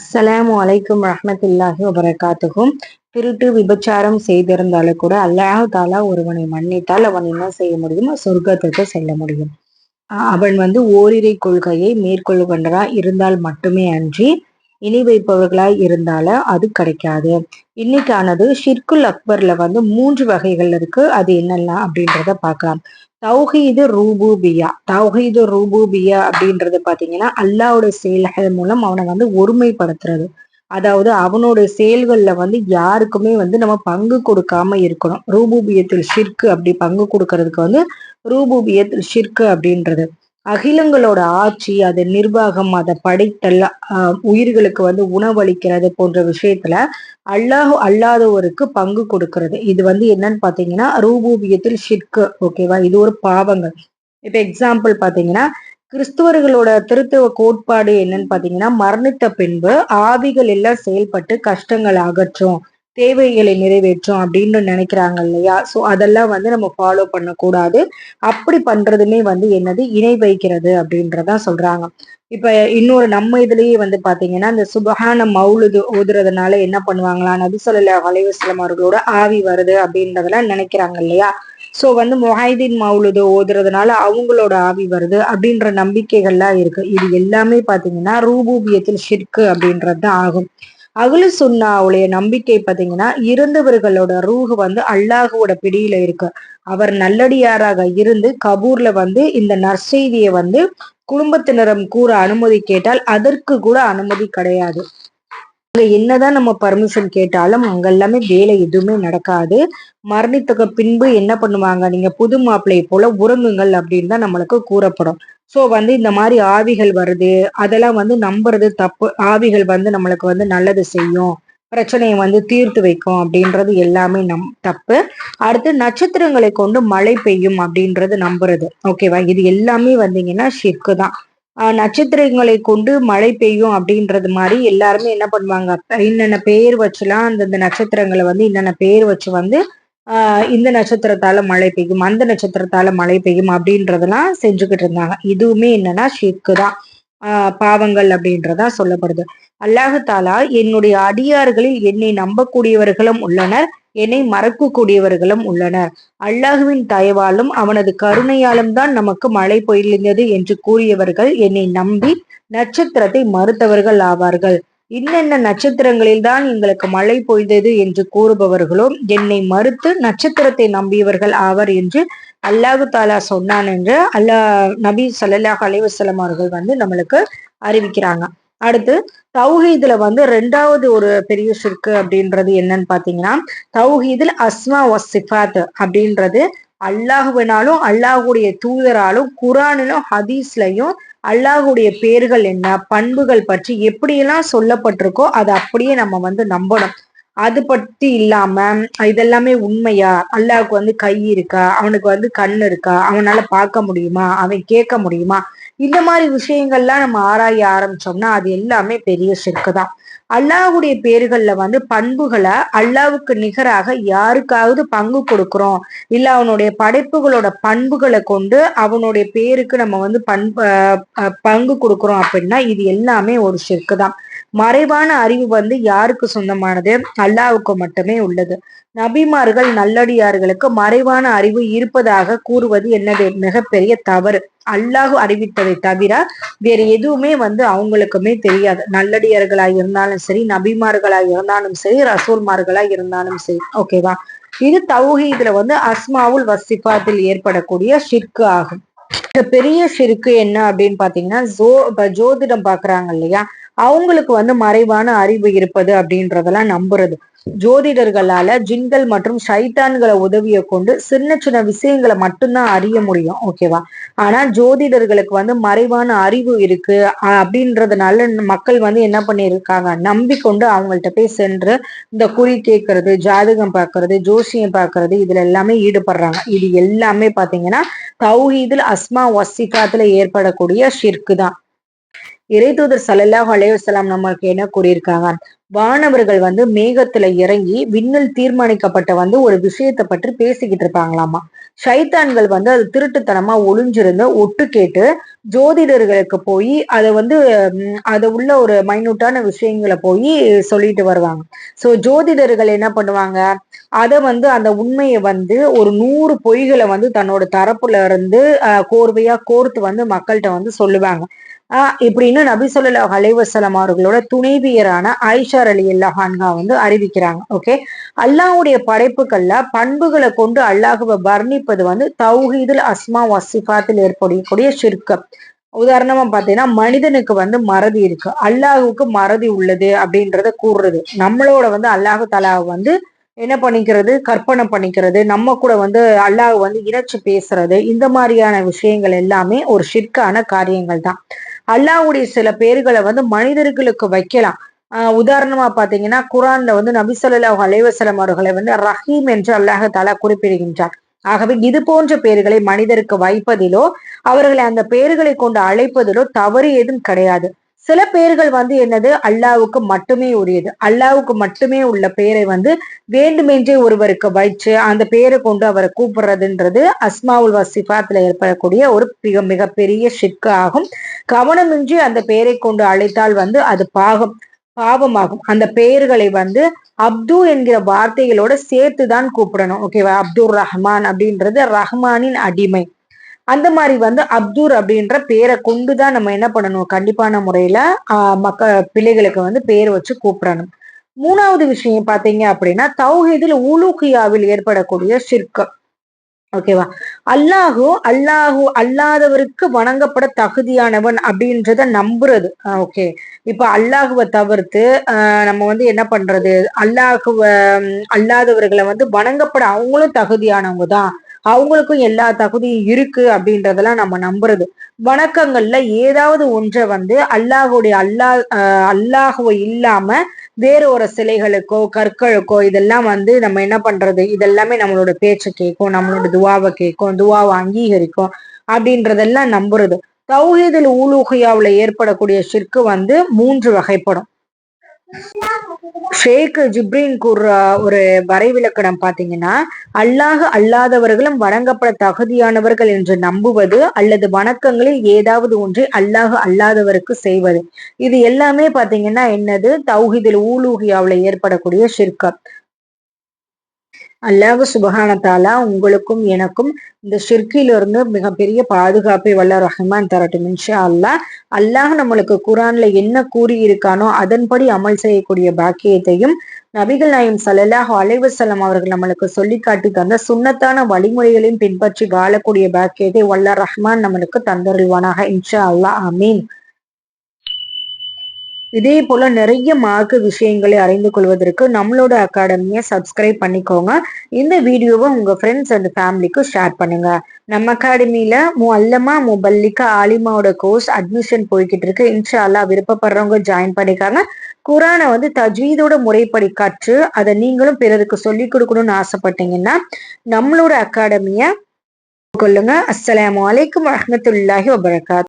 அஸ்ஸலாமு அலைக்கும் ரஹமத்துல்லாஹி வபரகாத்துகும் திருட்டு விபச்சாரம் செய்திருந்தாலும் கூட அல்லாஹு தாலா ஒருவனை மன்னித்தால் அவன் என்ன செய்ய முடியும் சொர்க்கத்துக்கு செல்ல முடியும். அஹ் அவன் வந்து ஓரிரை கொள்கையை மேற்கொள்கின்றா இருந்தால் மட்டுமே அன்றி இணை வைப்பவர்களாய் இருந்தால அது கிடைக்காது. இன்னைக்கானது ஷிர்குல் அக்பர்ல வந்து மூன்று வகைகள் இருக்கு. அது என்னெல்லாம் அப்படின்றத பார்க்கலாம். தௌஹீது ரூபூபியா. தௌஹீது ரூபூபியா அப்படின்றது பாத்தீங்கன்னா அல்லாவுடைய செயல்கள் மூலம் அவனை வந்து ஒருமைப்படுத்துறது. அதாவது அவனோட செயல்கள்ல வந்து யாருக்குமே வந்து நம்ம பங்கு கொடுக்காம இருக்கணும். ரூபூபியத்தில் ஷிர்கு அப்படி பங்கு கொடுக்கறதுக்கு வந்து ரூபூபியத்தில் ஷிர்கு அப்படின்றது. அகிலங்களோட ஆட்சி அது நிர்வாகம் அதை படைத்தல் உயிர்களுக்கு வந்து உணவளிக்கிறது போன்ற விஷயத்துல அல்லாஹ் அல்லாதவருக்கு பங்கு கொடுக்கறது. இது வந்து என்னன்னு பாத்தீங்கன்னா ரூபூபியத்தில் ஷிர்கு ஓகேவா? இது ஒரு பாவங்கள். இப்ப எக்ஸாம்பிள் பாத்தீங்கன்னா கிறிஸ்துவர்களோட திருத்துவ கோட்பாடு என்னன்னு பாத்தீங்கன்னா மரணித்த பின்பு ஆவிகள் எல்லாம் செயல்பட்டு கஷ்டங்கள் அகற்றும். தேவைகளை நிறைவேற்றும் அப்படின்னு நினைக்கிறாங்க இல்லையா? சோ அதெல்லாம் வந்து நம்ம ஃபாலோ பண்ணக்கூடாது. அப்படி பண்றதுமே வந்து என்னது? இணை வைக்கிறது அப்படின்றதா சொல்றாங்க. இப்ப இன்னொரு நம்ம இதுலயே வந்து பாத்தீங்கன்னா இந்த சுபஹான மௌலுது ஓதுறதுனால என்ன பண்ணுவாங்களா? நபி ஸல்லல்லாஹு அலைஹி அவர்களோட ஆவி வருது அப்படின்றதெல்லாம் நினைக்கிறாங்க இல்லையா? சோ வந்து மொஹைதீன் மௌலுது ஓதுறதுனால அவங்களோட ஆவி வருது அப்படின்ற நம்பிக்கைகள்லாம் இருக்கு. இது எல்லாமே பாத்தீங்கன்னா ரூபூபியத்தில் ஷிர்கு அப்படின்றது தான் ஆகும். அகுலு சுன்னாவுடைய நம்பிக்கை பார்த்தீங்கன்னா இருந்தவர்களோட ரூஹ் வந்து அல்லாஹுவோட பிடியில இருக்கு. அவர் நல்லடியாராக இருந்து கபூர்ல வந்து இந்த நற்செய்தியை வந்து குடும்பத்தினரம் கூற அனுமதி கேட்டால் அதற்கு கூட அனுமதி கிடையாது. அங்க என்னதான் நம்ம பர்மிஷன் கேட்டாலும் அங்க எல்லாமே வேலை எதுவுமே நடக்காது. மரணித்தக்க பின்பு என்ன பண்ணுவாங்க? நீங்க புது மாப்பிள்ளை போல உறங்குங்கள் அப்படின்னு தான் நம்மளுக்கு கூறப்படும். சோ வந்து இந்த மாதிரி ஆவிகள் வருது. அதெல்லாம் வந்து நம்புறது தப்பு. ஆவிகள் வந்து நம்மளுக்கு வந்து நல்லது செய்யும். பிரச்சனையை வந்து தீர்த்து வைக்கும் அப்படின்றது எல்லாமே நம் தப்பு. அடுத்து நட்சத்திரங்களை கொண்டு மழை பெய்யும் அப்படின்றது நம்புறது. ஓகேவா இது எல்லாமே வந்தீங்கன்னா ஷிர்க்கு தான். நட்சத்திரங்களை கொண்டு மழை பெய்யும் அப்படின்றது மாதிரி எல்லாருமே என்ன பண்ணுவாங்க? இன்னென்ன பேர் வச்சுலாம் அந்தந்த நட்சத்திரங்களை வந்து இன்னென்ன பேர் வச்சு வந்து இந்த நட்சத்திரத்தால மழை பெய்யும் அந்த நட்சத்திரத்தால மழை பெய்யும் அப்படின்றதெல்லாம் செஞ்சுக்கிட்டு இருந்தாங்க. இதுவுமே என்னன்னா ஷிர்கு தான். ஆஹ் பாவங்கள் அப்படின்றதா சொல்லப்படுது. அல்லாஹு தாலா என்னுடைய அடியார்களில் என்னை நம்பக்கூடியவர்களும் உள்ளனர். என்னை மறக்கக்கூடியவர்களும் உள்ளனர். அல்லாஹுவின் தயவாலும் அவனது கருணையாலும் தான் நமக்கு மழை பொழிந்தது என்று கூறியவர்கள் என்னை நம்பி நட்சத்திரத்தை மறுத்தவர்கள் ஆவார்கள். இன்னென்ன நட்சத்திரங்களில் தான் எங்களுக்கு மழை பொய்ந்தது என்று கூறுபவர்களோ என்னை மறுத்து நட்சத்திரத்தை நம்பியவர்கள் ஆவர் என்று அல்லாஹு தாலா சொன்னான் என்று அல்லாஹ் நபி சல்லாஹ் அலைவசலம் அவர்கள் வந்து நம்மளுக்கு அறிவிக்கிறாங்க. அடுத்து தௌஹீதுல வந்து ரெண்டாவது ஒரு பெரிய ஷிர்கு அப்படின்றது என்னன்னு பாத்தீங்கன்னா தௌஹீதுல் அஸ்மா வ சிஃபாத் அப்படின்றது அல்லாஹுவினாலும் அல்லாஹுடைய தூதராலும் குரானிலும் ஹதீஸ்லயும் அல்லாஹுடைய பேர்கள் என்ன பண்புகள் பற்றி எப்படியெல்லாம் சொல்லப்பட்டிருக்கோ அதை அப்படியே நம்ம வந்து நம்பணும். அது பத்தி இல்லாம இதெல்லாமே உண்மையா? அல்லாஹ்வுக்கு வந்து கை இருக்கா? அவனுக்கு வந்து கண் இருக்கா? அவனால பார்க்க முடியுமா? அவன் கேட்க முடியுமா? இந்த மாதிரி விஷயங்கள்லாம் நம்ம ஆராய ஆரம்பிச்சோம்னா அது எல்லாமே பெரிய சிற்கு தான் அல்லாஹ்வுடைய பேர்கள்ல வந்து பண்புகளை அல்லாவுக்கு நிகராக யாருக்காவது பங்கு கொடுக்கிறோம். இல்ல அவனுடைய படைப்புகளோட பண்புகளை கொண்டு அவனுடைய பேருக்கு நம்ம வந்து பண்பு அஹ் பங்கு கொடுக்கிறோம் அப்படின்னா இது எல்லாமே ஒரு சிற்கு தான் மறைவான அறிவு வந்து யாருக்கு சொந்தமானது? அல்லாவுக்கு மட்டுமே உள்ளது. நபிமார்கள் நல்லடியார்களுக்கு மறைவான அறிவு இருப்பதாக கூறுவது என்னது? மிகப்பெரிய தவறு. அல்லாஹ் அறிவித்ததை தவிர வேற எதுவுமே வந்து அவங்களுக்குமே தெரியாது. நல்லடியார்களாய் இருந்தாலும் சரி நபிமார்களாய் இருந்தாலும் சரி ரசூல்மார்களாய் இருந்தாலும் சரி. ஓகேவா இது தௌஹீதுல வந்து அஸ்மாவுல் வசிஃபாத்தில் ஏற்படக்கூடிய ஷிர்கு ஆகும். இந்த பெரிய ஷிர்கு என்ன அப்படின்னு பாத்தீங்கன்னா ஜோ ஜோதிடம் பாக்குறாங்க இல்லையா? அவங்களுக்கு வந்து மறைவான அறிவு இருப்பது அப்படின்றதெல்லாம் நம்புறது. ஜோதிடர்களால ஜின்கள் மற்றும் சைத்தான்களை உதவியை கொண்டு சின்ன சின்ன விஷயங்களை மட்டும்தான் அறிய முடியும் ஓகேவா ஆனா ஜோதிடர்களுக்கு வந்து மறைவான அறிவு இருக்கு அஹ் அப்படின்றதுனால மக்கள் வந்து என்ன பண்ணியிருக்காங்க? நம்பிக்கொண்டு அவங்கள்ட்ட போய் சென்று இந்த குறி கேட்கறது ஜாதகம் பார்க்கறது ஜோசியம் பார்க்கறது இதுல எல்லாமே ஈடுபடுறாங்க. இது எல்லாமே பாத்தீங்கன்னா தௌஹீதில் அஸ்மா வசிகாத்துல ஏற்படக்கூடிய ஷிர்க்கு தான். இறைதூதர் சல்லல்லாஹ் அலையுசலாம் நம்மளுக்கு என்ன கூறியிருக்காங்க? வானவர்கள் வந்து மேகத்துல இறங்கி விண்ணில் தீர்மானிக்கப்பட்ட வந்து ஒரு விஷயத்தை பற்றி பேசிக்கிட்டு இருப்பாங்களாமா? சைத்தான்கள் வந்து அது திருட்டுத்தனமா ஒளிஞ்சிருந்து ஒட்டு கேட்டு ஜோதிடர்களுக்கு போய் அதை வந்து அதை உள்ள ஒரு மைனூட்டான விஷயங்களை போய் சொல்லிட்டு வருவாங்க. ஸோ ஜோதிடர்கள் என்ன பண்ணுவாங்க? அதை வந்து அந்த உண்மையை வந்து ஒரு நூறு பொய்களை வந்து தன்னோட தரப்புல இருந்து கோர்வையா கோர்த்து வந்து மக்கள்கிட்ட வந்து சொல்லுவாங்க. ஆஹ் இப்படின்னு நபி சொல்லா அலைவசலம் அவர்களோட துணைவியரான ஐஷார் அலி அல்லாஹான்கா வந்து அறிவிக்கிறாங்க ஓகே? அல்லாஹுடைய படைப்புகள்ல பண்புகளை கொண்டு அல்லாஹுவை வர்ணிப்பது வந்து தௌஹீதுல் அஸ்மா வசிஃபாத்தில் ஏற்படக்கூடிய சிற்கம் உதாரணமா பாத்தீங்கன்னா மனிதனுக்கு வந்து மறதி இருக்கு. அல்லாஹுக்கு மறதி உள்ளது அப்படின்றத கூறுறது. நம்மளோட வந்து அல்லாஹு தலாவை வந்து என்ன பண்ணிக்கிறது? கற்பனை பண்ணிக்கிறது. நம்ம கூட வந்து அல்லாஹ் வந்து இணைச்சு பேசுறது. இந்த மாதிரியான விஷயங்கள் எல்லாமே ஒரு ஷிற்கான காரியங்கள் தான். அல்லாவுடைய சில பேர்களை வந்து மனிதர்களுக்கு வைக்கலாம். ஆஹ் உதாரணமா பாத்தீங்கன்னா குரான்ல வந்து நபிசல்லாஹ் அலைவசலம் அவர்களை வந்து ரஹீம் என்று அல்லாஹால குறிப்பிடுகின்றார். ஆகவே இது போன்ற பெயர்களை மனிதருக்கு வைப்பதிலோ அவர்களை அந்த பெயர்களை கொண்டு அழைப்பதிலோ தவறு ஏதும் கிடையாது. சில பெயர்கள் வந்து என்னது? அல்லாவுக்கு மட்டுமே உரியது. அல்லாவுக்கு மட்டுமே உள்ள பெயரை வந்து வேண்டுமென்றே ஒருவருக்கு வைச்சு அந்த பெயரை கொண்டு அவரை கூப்பிடுறதுன்றது அஸ்மாவுல் வசிஃபாத்துல ஏற்படக்கூடிய ஒரு மிக மிகப்பெரிய ஷிக்கு ஆகும். கவனமின்றி அந்த பெயரை கொண்டு அழைத்தால் வந்து அது பாகம் பாவமாகும். அந்த பெயர்களை வந்து அப்து என்கிற வார்த்தைகளோட சேர்த்துதான் கூப்பிடணும். ஓகேவா அப்துல் ரஹ்மான் அப்படின்றது ரஹ்மானின் அடிமை. அந்த மாதிரி வந்து அப்துர் அப்படின்ற பேரை கொண்டுதான் நம்ம என்ன பண்ணணும்? கண்டிப்பான முறையில மக்க பிள்ளைகளுக்கு வந்து பேர் வச்சு கூப்பிடணும். மூணாவது விஷயம் பார்த்தீங்க அப்படின்னா தௌஹீதில் உலூகியாவில் ஏற்படக்கூடிய சிற்கம் ஓகேவா அல்லாஹு அல்லாஹு அல்லாதவருக்கு வணங்கப்பட தகுதியானவன் அப்படின்றத நம்புறது. ஓகே இப்ப அல்லாஹுவை தவிர்த்து நம்ம வந்து என்ன பண்றது? அல்லாஹுவ அல்லாதவர்களை வந்து வணங்கப்பட அவங்களும் தகுதியானவங்க தான். அவங்களுக்கும் எல்லா தகுதியும் இருக்கு அப்படின்றதெல்லாம் நம்ம நம்புறது. வணக்கங்கள்ல ஏதாவது ஒன்றை வந்து அல்லாஹுடைய அல்லாஹ் அல்லாஹுவை இல்லாம வேற ஒரு சிலைகளுக்கோ கற்களுக்கோ இதெல்லாம் வந்து நம்ம என்ன பண்றது? இதெல்லாமே நம்மளோட பேச்சை கேட்கும் நம்மளோட துவாவை கேட்கும் துவாவை அங்கீகரிக்கும் அப்படின்றதெல்லாம் நம்புறது. தௌஹீதில் ஊலுகையாவில் ஏற்படக்கூடிய ஷிற்கு வந்து மூன்று வகைப்படும். ஷேக் ஜிப்ரீன் கூற ஒரு வரைவிலக்கணம் பாத்தீங்கன்னா அல்லாஹ் அல்லாதவர்களும் வணங்கப்பட தகுதியானவர்கள் என்று நம்புவது அல்லது வணக்கங்களில் ஏதாவது ஒன்றை அல்லாஹ் அல்லாதவருக்கு செய்வது. இது எல்லாமே பாத்தீங்கன்னா என்னது? தௌஹிதில் ஊலூகியாவில் ஏற்படக்கூடிய ஷிர்கத் அல்லாஹ் சுபகானத்தாலா உங்களுக்கும் எனக்கும் இந்த ஷிர்கிலிருந்து மிகப்பெரிய பாதுகாப்பை வல்ல ரஹ்மான் தரட்டும் இன்ஷா அல்லாஹ் அல்லாஹ் நம்மளுக்கு குரான்ல என்ன கூறியிருக்கானோ அதன்படி அமல் செய்யக்கூடிய பாக்கியத்தையும் நபிகள் நாயம் சல்லாஹ் அலைவசல்லம் அவர்கள் நம்மளுக்கு சொல்லி காட்டி தந்த சுண்ணத்தான வழிமுறைகளையும் பின்பற்றி வாழக்கூடிய பாக்கியத்தை வல்ல ரஹ்மான் நம்மளுக்கு தந்தருள்வானாக இன்ஷா அல்லாஹ் அமீன் இதே போல நிறைய மார்க்க விஷயங்களை அறிந்து கொள்வதற்கு நம்மளோட அகாடமியை சப்ஸ்கிரைப் பண்ணிக்கோங்க. இந்த வீடியோவை உங்க ஃப்ரெண்ட்ஸ் அண்ட் ஃபேமிலிக்கு ஷேர் பண்ணுங்க. நம்ம அகாடமியில மு அல்லமா முபல்லிக்கா ஆலிமாவோட கோர்ஸ் அட்மிஷன் போய்கிட்டு இருக்கு. இன்ஷால்லா விருப்பப்படுறவங்க ஜாயின் பண்ணிக்காங்க. குரானை வந்து தஜ்வீதோட முறைப்படி கற்று அதை நீங்களும் பிறருக்கு சொல்லி கொடுக்கணும்னு ஆசைப்பட்டீங்கன்னா நம்மளோட அகாடமியை கொள்ளுங்க. அஸ்லாம் வலைக்கம் வரமத்துல்லாஹி வபரகாத்.